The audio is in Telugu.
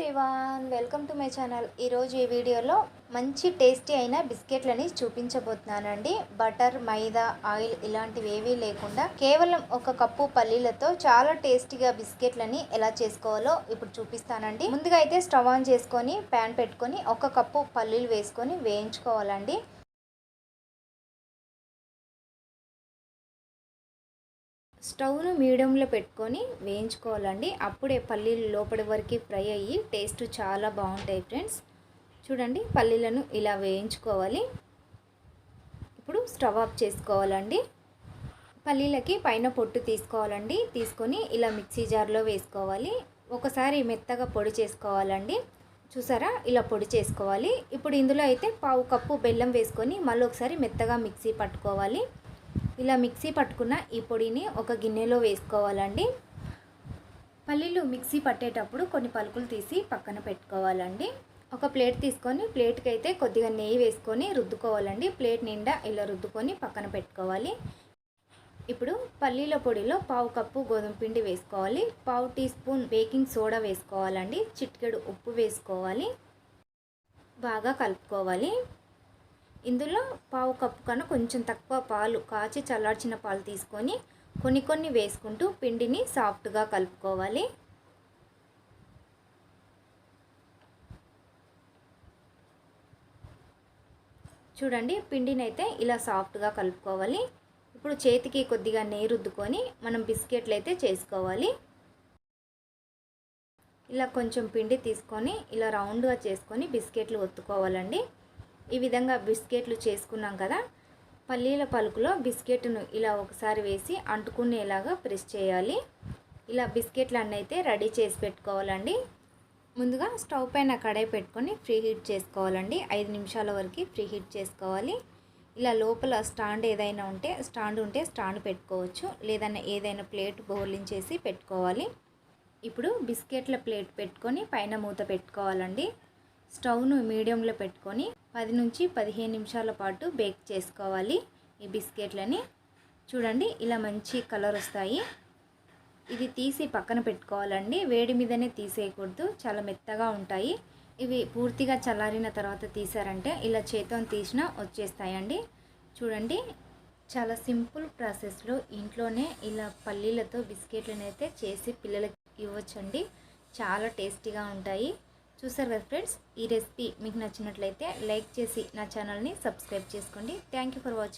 Everyone welcome to my channel. ఈరోజు ఈ వీడియోలో మంచి టేస్టీ అయిన బిస్కెట్లని చూపించబోతున్నానండి. బటర్ మైదా ఆయిల్ ఇలాంటివి ఏవీ లేకుండా కేవలం ఒక కప్పు పల్లీలతో చాలా టేస్టీగా బిస్కెట్లని ఎలా చేసుకోవాలో ఇప్పుడు చూపిస్తానండి. ముందుగా అయితే స్టవ్ ఆన్ చేసుకొని ప్యాన్ పెట్టుకొని ఒక కప్పు పల్లీలు వేసుకొని వేయించుకోవాలండి. స్టవ్ను మీడియంలో పెట్టుకొని వేయించుకోవాలండి. అప్పుడే పల్లీలు లోపలి వరకు ఫ్రై అయ్యి టేస్ట్ చాలా బాగుంటాయి ఫ్రెండ్స్. చూడండి పల్లీలను ఇలా వేయించుకోవాలి. ఇప్పుడు స్టవ్ ఆఫ్ చేసుకోవాలండి. పల్లీలకి పైన పొట్టు తీసుకోవాలండి. తీసుకొని ఇలా మిక్సీ జార్లో వేసుకోవాలి. ఒకసారి మెత్తగా పొడి చేసుకోవాలండి. చూసారా? ఇలా పొడి చేసుకోవాలి. ఇప్పుడు ఇందులో అయితే పావు కప్పు బెల్లం వేసుకొని మళ్ళీ ఒకసారి మెత్తగా మిక్సీ పట్టుకోవాలి. ఇలా మిక్సీ పట్టుకున్న ఈ పొడిని ఒక గిన్నెలో వేసుకోవాలండి. పల్లీలు మిక్సీ పట్టేటప్పుడు కొన్ని పలుకులు తీసి పక్కన పెట్టుకోవాలండి. ఒక ప్లేట్ తీసుకొని ప్లేట్కి అయితే కొద్దిగా నెయ్యి వేసుకొని రుద్దుకోవాలండి. ప్లేట్ నిండా ఇలా రుద్దుకొని పక్కన పెట్టుకోవాలి. ఇప్పుడు పల్లీల పొడిలో పావు కప్పు గోధుమ పిండి వేసుకోవాలి. పావు టీ స్పూన్ బేకింగ్ సోడా వేసుకోవాలండి. చిటికెడు ఉప్పు వేసుకోవాలి. బాగా కలుపుకోవాలి. ఇందులో పావు కప్పు కన్నా కొంచెం తక్కువ పాలు కాచి చల్లార్చిన పాలు తీసుకొని కొన్ని కొన్ని వేసుకుంటూ పిండిని సాఫ్ట్గా కలుపుకోవాలి. చూడండి పిండిని అయితే ఇలా సాఫ్ట్గా కలుపుకోవాలి. ఇప్పుడు చేతికి కొద్దిగా నీరుద్దుకొని మనం బిస్కెట్లు అయితే చేసుకోవాలి. ఇలా కొంచెం పిండి తీసుకొని ఇలా రౌండ్గా చేసుకొని బిస్కెట్లు ఒత్తుకోవాలండి. ఈ విధంగా బిస్కెట్లు చేసుకున్నాం కదా పల్లీల పలుకులో బిస్కెట్ను ఇలా ఒకసారి వేసి అంటుకునేలాగా ప్రెస్ చేయాలి. ఇలా బిస్కెట్లు అయితే రెడీ చేసి పెట్టుకోవాలండి. ముందుగా స్టవ్ పైన కడాయి పెట్టుకొని ఫ్రీ హీట్ చేసుకోవాలండి. ఐదు నిమిషాల వరకు ఫ్రీ హీట్ చేసుకోవాలి. ఇలా లోపల స్టాండ్ ఏదైనా ఉంటే స్టాండ్ ఉంటే స్టాండ్ పెట్టుకోవచ్చు. లేదన్నా ఏదైనా ప్లేట్ బౌలించేసి పెట్టుకోవాలి. ఇప్పుడు బిస్కెట్ల ప్లేట్ పెట్టుకొని పైన మూత పెట్టుకోవాలండి. స్టవ్ను మీడియంలో పెట్టుకొని పది నుంచి పదిహేను నిమిషాల పాటు బేక్ చేసుకోవాలి ఈ బిస్కెట్లని. చూడండి ఇలా మంచి కలర్ వస్తాయి. ఇది తీసి పక్కన పెట్టుకోవాలండి. వేడి మీదనే తీసేయకూడదు. చాలా మెత్తగా ఉంటాయి. ఇవి పూర్తిగా చల్లారిన తర్వాత తీసారంటే ఇలా చేతితో తీసినా వచ్చేస్తాయండి. చూడండి చాలా సింపుల్ ప్రాసెస్లో ఇంట్లోనే ఇలా పల్లీలతో బిస్కెట్లను అయితే చేసి పిల్లలకి ఇవ్వచ్చండి. చాలా టేస్టీగా ఉంటాయి. చూసారు కదా ఫ్రెండ్స్? ఈ రెసిపీ మీకు నచ్చినట్లయితే లైక్ చేసి నా ఛానల్ని సబ్స్క్రైబ్ చేసుకోండి. Thank for watching